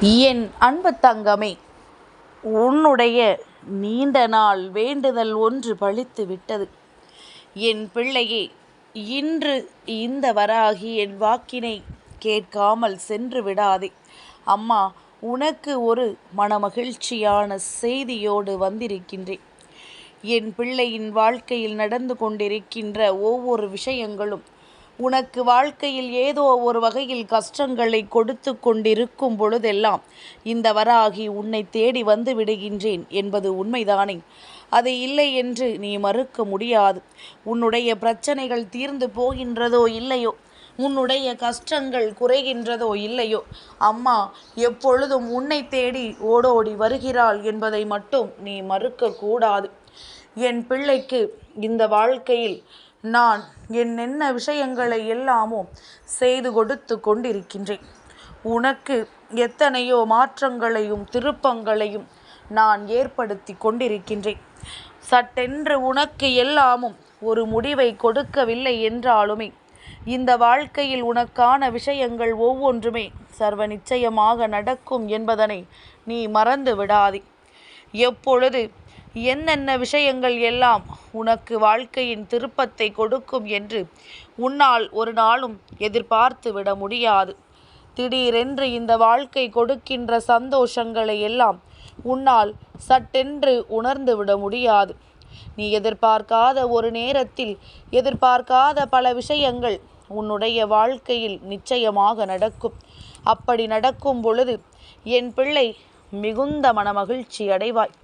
என் அன்பு தங்கமே உன்னுடைய நீண்ட நாள் வேண்டுதல் ஒன்று பழித்து விட்டது. என் பிள்ளையே இன்று இந்த வராகி என் வாக்கினை கேட்காமல் சென்று விடாதே. அம்மா உனக்கு ஒரு மனமகிழ்ச்சியான செய்தியோடு வந்திருக்கின்றேன். என் பிள்ளையின் வாழ்க்கையில் நடந்து கொண்டிருக்கின்ற ஒவ்வொரு விஷயங்களும் உனக்கு வாழ்க்கையில் ஏதோ ஒரு வகையில் கஷ்டங்களை கொடுத்து கொண்டிருக்கும் பொழுதெல்லாம் இந்த வராகி உன்னை தேடி வந்து விடுகின்றேன் என்பது உண்மைதானே? அது இல்லை என்று நீ மறுக்க முடியாது. உன்னுடைய பிரச்சனைகள் தீர்ந்து போகின்றதோ இல்லையோ? உன்னுடைய கஷ்டங்கள் குறைகின்றதோ இல்லையோ? அம்மா எப்பொழுதும் உன்னை தேடி ஓடோடி வருகிறாள் என்பதை மட்டும் நீ மறுக்க கூடாது. என் பிள்ளைக்கு இந்த வாழ்க்கையில் நான் என்னென்ன விஷயங்களை எல்லாமோ செய்து கொடுத்து கொண்டிருக்கின்றேன். உனக்கு எத்தனையோ மாற்றங்களையும் திருப்பங்களையும் நான் ஏற்படுத்தி கொண்டிருக்கின்றேன். சட்டென்று உனக்கு எல்லாமும் ஒரு முடிவை கொடுக்கவில்லை என்றாலுமே இந்த வாழ்க்கையில் உனக்கான விஷயங்கள் ஒவ்வொன்றுமே சர்வ நிச்சயமாக நடக்கும் என்பதனை நீ மறந்து விடாதே எப்பொழுது என்னென்ன விஷயங்கள் எல்லாம் உனக்கு வாழ்க்கையின் திருப்பத்தை கொடுக்கும் என்று உன்னால் ஒரு நாளும் எதிர்பார்த்து விட முடியாது. திடீரென்று இந்த வாழ்க்கை கொடுக்கின்ற சந்தோஷங்களை எல்லாம் உன்னால் சட்டென்று உணர்ந்து விட முடியாது. நீ எதிர்பார்க்காத ஒரு நேரத்தில் எதிர்பார்க்காத பல விஷயங்கள் உன்னுடைய வாழ்க்கையில் நிச்சயமாக நடக்கும். அப்படி நடக்கும் பொழுது என் பிள்ளை மிகுந்த மனமகிழ்ச்சி அடைவாய்.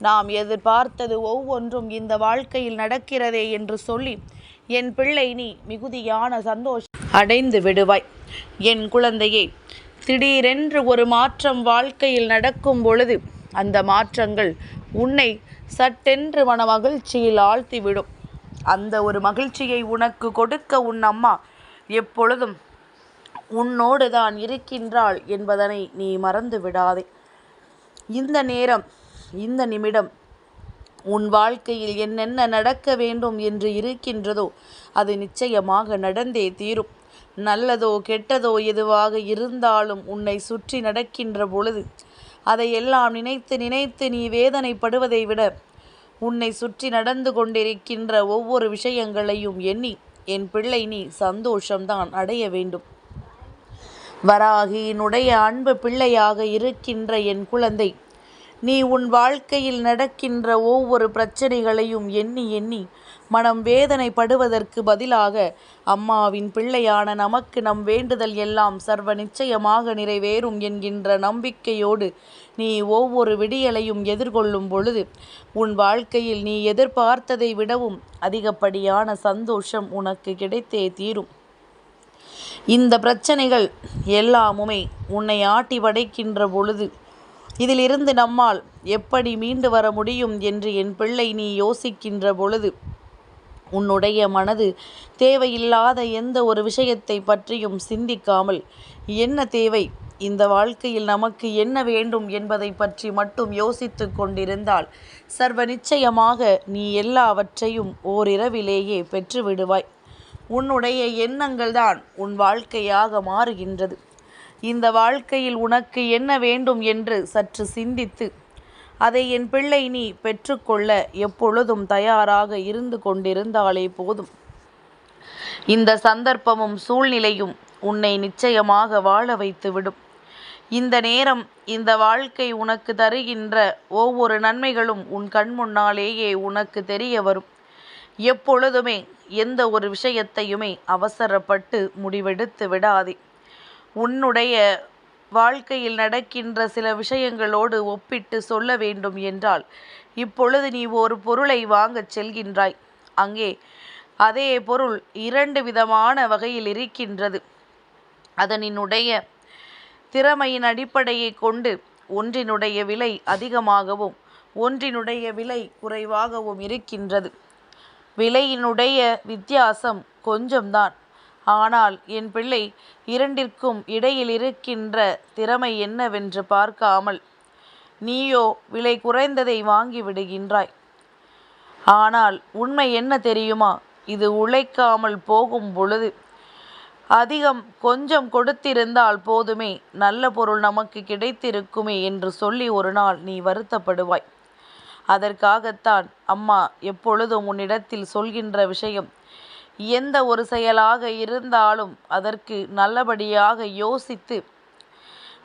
நாம் எதிர்பார்த்தது ஒவ்வொன்றும் இந்த வாழ்க்கையில் நடக்கிறதே என்று சொல்லி என் பிள்ளை நீ மிகுதியான சந்தோஷம் அடைந்து விடுவாய். என் குழந்தையே திடீரென்று ஒரு மாற்றம் வாழ்க்கையில் நடக்கும் பொழுது அந்த மாற்றங்கள் உன்னை சட்டென்று மன மகிழ்ச்சியில் ஆழ்த்திவிடும். அந்த ஒரு மகிழ்ச்சியை உனக்கு கொடுக்க உன் அம்மா எப்பொழுதும் உன்னோடு தான் இருக்கின்றாள் என்பதனை நீ மறந்து விடாதே இந்த நேரம் இந்த நிமிடம் உன் வாழ்க்கையில் என்னென்ன நடக்க வேண்டும் என்று இருக்கின்றதோ அது நிச்சயமாக நடந்தே தீரும். நல்லதோ கெட்டதோ எதுவாக இருந்தாலும் உன்னை சுற்றி நடக்கின்ற பொழுது அதையெல்லாம் நினைத்து நினைத்து நீ வேதனைப்படுவதை விட உன்னை சுற்றி நடந்து கொண்டிருக்கின்ற ஒவ்வொரு விஷயங்களையும் எண்ணி என் பிள்ளை நீ சந்தோஷம்தான் அடைய வேண்டும். வராகியினுடைய அன்பு பிள்ளையாக இருக்கின்ற என் குழந்தை நீ உன் வாழ்க்கையில் நடக்கின்ற ஒவ்வொரு பிரச்சனைகளையும் எண்ணி எண்ணி மனம் வேதனைப்படுவதற்கு பதிலாக அம்மாவின் பிள்ளையான நமக்கு நம் வேண்டுதல் எல்லாம் சர்வ நிச்சயமாக நிறைவேறும் என்கின்ற நம்பிக்கையோடு நீ ஒவ்வொரு விடியலையும் எதிர்கொள்ளும் பொழுது உன் வாழ்க்கையில் நீ எதிர்பார்த்ததை விடவும் அதிகப்படியான சந்தோஷம் உனக்கு கிடைத்தே தீரும். இந்த பிரச்சனைகள் எல்லாமுமே உன்னை ஆட்டி படைக்கின்ற பொழுது இதிலிருந்து நம்மால் எப்படி மீண்டு வர முடியும் என்று என் பிள்ளை நீ யோசிக்கின்ற பொழுது உன்னுடைய மனது தேவையில்லாத எந்த ஒரு விஷயத்தை பற்றியும் சிந்திக்காமல் என்ன தேவை? இந்த வாழ்க்கையில் நமக்கு என்ன வேண்டும் என்பதை பற்றி மட்டும் யோசித்து கொண்டிருந்தால் சர்வ நிச்சயமாக நீ எல்லாவற்றையும் ஓரிரவிலேயே பெற்று விடுவாய் உன்னுடைய எண்ணங்கள் தான் உன் வாழ்க்கையாக மாறுகின்றது. இந்த வாழ்க்கையில் உனக்கு என்ன வேண்டும் என்று சற்று சிந்தித்து அதை என் பிள்ளை நீ பெற்றுக்கொள்ள எப்பொழுதும் தயாராக இருந்து கொண்டிருந்தாலே போதும். இந்த சந்தர்ப்பமும் சூழ்நிலையும் உன்னை நிச்சயமாக வாழ வைத்துவிடும். இந்த நேரம் இந்த வாழ்க்கை உனக்கு தருகின்ற ஒவ்வொரு நன்மைகளும் உன் கண் முன்னாலேயே உனக்கு தெரிய வரும். எப்பொழுதுமே எந்த ஒரு விஷயத்தையுமே அவசரப்பட்டு முடிவெடுத்து விடாதே. உன்னுடைய வாழ்க்கையில் நடக்கின்ற சில விஷயங்களோடு ஒப்பிட்டு சொல்ல வேண்டும் என்றால் இப்பொழுது நீ ஒரு பொருளை வாங்கச் செல்கின்றாய். அங்கே அதே பொருள் இரண்டு விதமான வகையில் இருக்கின்றது. அதனினுடைய திறமையின் அடிப்படையை கொண்டு ஒன்றினுடைய விலை அதிகமாகவும் ஒன்றினுடைய விலை குறைவாகவும் இருக்கின்றது. விலையினுடைய வித்தியாசம் கொஞ்சம்தான். ஆனால் என் பிள்ளை இரண்டிற்கும் இடையில் இருக்கின்ற திறமை என்னவென்று பார்க்காமல் நீயோ விலை குறைந்ததை வாங்கி விடுகின்றாய். ஆனால் உண்மை என்ன தெரியுமா? இது உழைக்காமல் போகும் பொழுது அதிகம் கொஞ்சம் கொடுத்திருந்தால் போதுமே நல்ல பொருள் நமக்கு கிடைத்திருக்குமே என்று சொல்லி ஒரு நாள் நீ வருத்தப்படுவாய். அதற்காகத்தான் அம்மா எப்பொழுதும் உன்னிடத்தில் சொல்கின்ற விஷயம் எந்த ஒரு செயலாக இருந்தாலும் அதற்கு நல்லபடியாக யோசித்து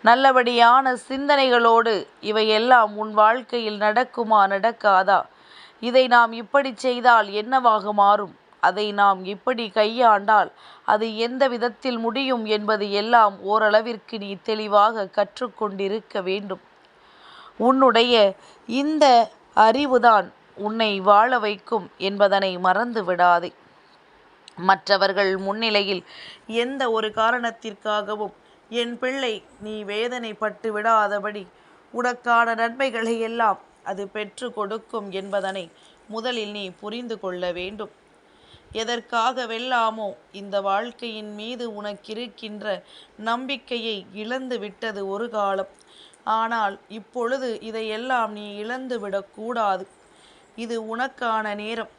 நல்லபடியான சிந்தனைகளோடு இவையெல்லாம் உன் வாழ்க்கையில் நடக்குமா நடக்காதா? இதை நாம் இப்படி செய்தால் என்னவாக மாறும்? அதை நாம் இப்படி கையாண்டால் அது எந்த விதத்தில் முடியும் என்பது எல்லாம் ஓரளவிற்கு நீ தெளிவாக கற்றுக்கொண்டிருக்க வேண்டும். உன்னுடைய இந்த அறிவுதான் உன்னை வாழ வைக்கும் என்பதனை மறந்து விடாதே மற்றவர்கள் முன்னிலையில் எந்த ஒரு காரணத்திற்காகவும் என் பிள்ளை நீ வேதனைப்பட்டு விடாதபடி உனக்கான நன்மைகளை எல்லாம் அது பெற்று கொடுக்கும் என்பதனை முதலில் நீ புரிந்து கொள்ள வேண்டும். எதற்காக வெல்லாமோ இந்த வாழ்க்கையின் மீது உனக்கிருக்கின்ற நம்பிக்கையை இழந்து விட்டது ஒரு காலம். ஆனால் இப்பொழுது இதையெல்லாம் நீ இழந்து விடக்கூடாது. இது உனக்கான நேரம்.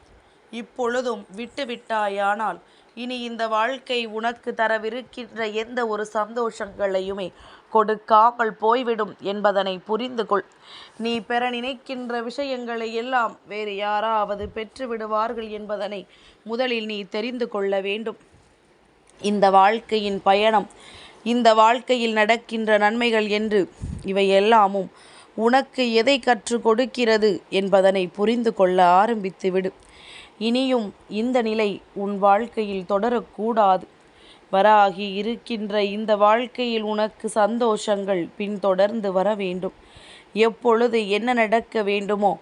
இப்பொழுதும் விட்டுவிட்டாயானால் இனி இந்த வாழ்க்கை உனக்கு தரவிருக்கின்ற எந்த ஒரு சந்தோஷங்களையுமே கொடுக்காமல் போய்விடும் என்பதனை புரிந்து கொள் நீ பெற நினைக்கின்ற விஷயங்களை எல்லாம் வேறு யாராவது பெற்று விடுவார்கள் என்பதனை முதலில் நீ தெரிந்து கொள்ள வேண்டும். இந்த வாழ்க்கையின் பயணம் இந்த வாழ்க்கையில் நடக்கின்ற நன்மைகள் என்று இவை எல்லாமும் உனக்கு எதை கற்றுக் கொடுக்கிறது என்பதனை புரிந்து கொள்ள ஆரம்பித்து விடு இனியும் இந்த நிலை உன் வாழ்க்கையில் தொடரக்கூடாது. வராகி இருக்கின்ற இந்த வாழ்க்கையில் உனக்கு சந்தோஷங்கள் பின்தொடர்ந்து வர வேண்டும். எப்பொழுது என்ன நடக்க வேண்டுமோ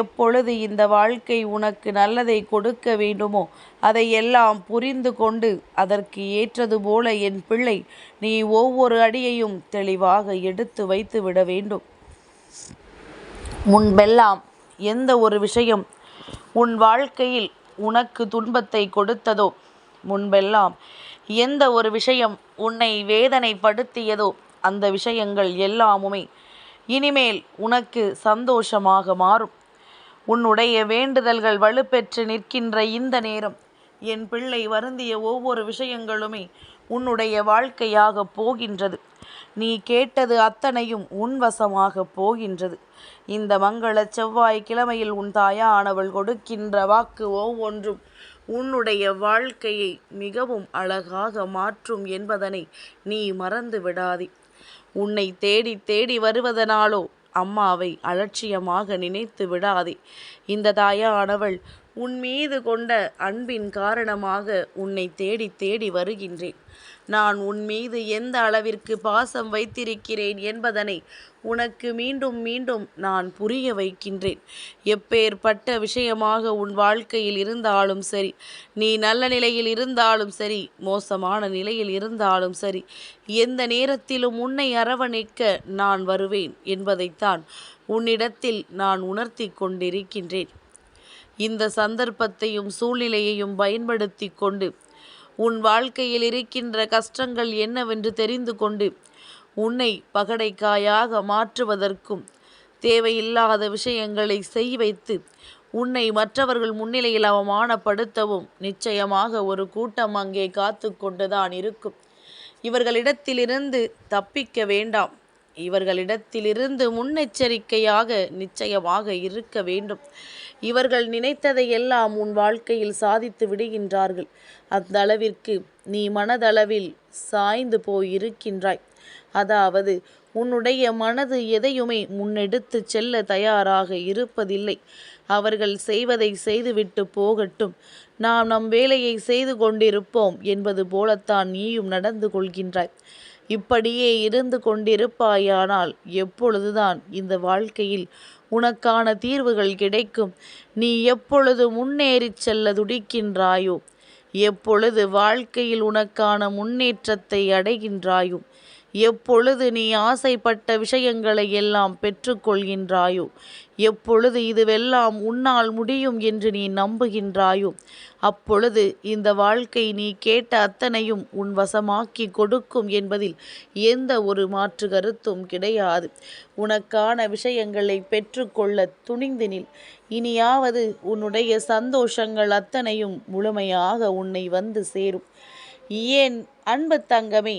எப்பொழுது இந்த வாழ்க்கை உனக்கு நல்லதை கொடுக்க வேண்டுமோ அதை எல்லாம் புரிந்து கொண்டு அதற்கு ஏற்றது போல என் பிள்ளை நீ ஒவ்வொரு அடியையும் தெளிவாக எடுத்து வைத்து விட வேண்டும். முன்பெல்லாம் எந்த ஒரு விஷயம் உன் வாழ்க்கையில் உனக்கு துன்பத்தை கொடுத்ததோ? முன்பெல்லாம் எந்த ஒரு விஷயம் உன்னை வேதனைப்படுத்தியதோ அந்த விஷயங்கள் எல்லாமுமே இனிமேல் உனக்கு சந்தோஷமாக மாறும். உன்னுடைய வேண்டுதல்கள் வலுப்பெற்று நிற்கின்ற இந்த நேரம் என் பிள்ளை வருந்திய ஒவ்வொரு விஷயங்களுமே உன்னுடைய வாழ்க்கையாக போகின்றது. நீ கேட்டது அத்தனையும் உன் வசமாக போகின்றது. இந்த மங்கள செவ்வாய் கிழமையில் உன் தாயானவள் கொடுக்கின்ற வாக்கு ஒவ்வொன்றும் உன்னுடைய வாழ்க்கையை மிகவும் அழகாக மாற்றும் என்பதனை நீ மறந்து விடாதே. உன்னை தேடி தேடி வருவதனாலோ அம்மாவை அலட்சியமாக நினைத்து விடாதே. இந்த தாயானவள் உன் மீது கொண்ட அன்பின் காரணமாக உன்னை தேடி தேடி வருகின்றேன். நான் உன் மீது எந்த அளவிற்கு பாசம் வைத்திருக்கிறேன் என்பதனை உனக்கு மீண்டும் மீண்டும் நான் புரிய வைக்கின்றேன். எப்பேற்பட்ட விஷயமாக உன் வாழ்க்கையில் இருந்தாலும் சரி நீ நல்ல நிலையில் இருந்தாலும் சரி மோசமான நிலையில் இருந்தாலும் சரி எந்த நேரத்திலும் உன்னை அரவணைக்க நான் வருவேன் என்பதைத்தான் உன்னிடத்தில் நான் உணர்த்தி கொண்டிருக்கின்றேன். இந்த சந்தர்ப்பத்தையும் சூழ்நிலையையும் பயன்படுத்தி கொண்டு உன் வாழ்க்கையில் இருக்கின்ற கஷ்டங்கள் என்னவென்று தெரிந்து கொண்டு உன்னை பகடைக்காயாக மாற்றுவதற்கும் தேவையில்லாத விஷயங்களை செய் வைத்து உன்னை மற்றவர்கள் முன்னிலையில் அவமானப்படுத்தவும் நிச்சயமாக ஒரு கூட்டம் அங்கே காத்து கொண்டுதான் இருக்கும். இவர்களிடத்திலிருந்து தப்பிக்க வேண்டாம். இவர்களிடத்திலிருந்து முன்னெச்சரிக்கையாக நிச்சயமாக இருக்க வேண்டும். இவர்கள் நினைத்ததை எல்லாம் உன் வாழ்க்கையில் சாதித்து விடுகின்றார்கள். அந்த அளவிற்கு நீ மனதளவில் சாய்ந்து போயிருக்கின்றாய். அதாவது உன்னுடைய மனது எதையுமே முன்னெடுத்து செல்ல தயாராக இருப்பதில்லை. அவர்கள் செய்வதை செய்துவிட்டு போகட்டும். நாம் நம் வேலையை செய்து கொண்டிருப்போம் என்பது போலத்தான் நீயும் நடந்து கொள்கின்றாய். இப்படியே இருந்து கொண்டிருப்பாயானால் எப்பொழுதுதான் இந்த வாழ்க்கையில் உனக்கான தீர்வுகள் கிடைக்கும். நீ எப்பொழுது முன்னேறி செல்ல துடிக்கின்றாயோ எப்பொழுது வாழ்க்கையில் உனக்கான முன்னேற்றத்தை அடைகின்றாயோ எப்பொழுது நீ ஆசைப்பட்ட விஷயங்களை எல்லாம் பெற்றுக்கொள்கின்றாயோ? எப்பொழுது இதுவெல்லாம் உன்னால் முடியும் என்று நீ நம்புகின்றாயோ? அப்பொழுது இந்த வாழ்க்கை நீ கேட்ட அத்தனையும் உன் வசமாக்கி கொடுக்கும் என்பதில் எந்த ஒரு மாற்று கருத்தும் கிடையாது. உனக்கான விஷயங்களை பெற்றுக்கொள்ள துணிந்தினில் இனியாவது உன்னுடைய சந்தோஷங்கள் அத்தனையும் முழுமையாக உன்னை வந்து சேரும். ஏன் அன்பு தங்கமே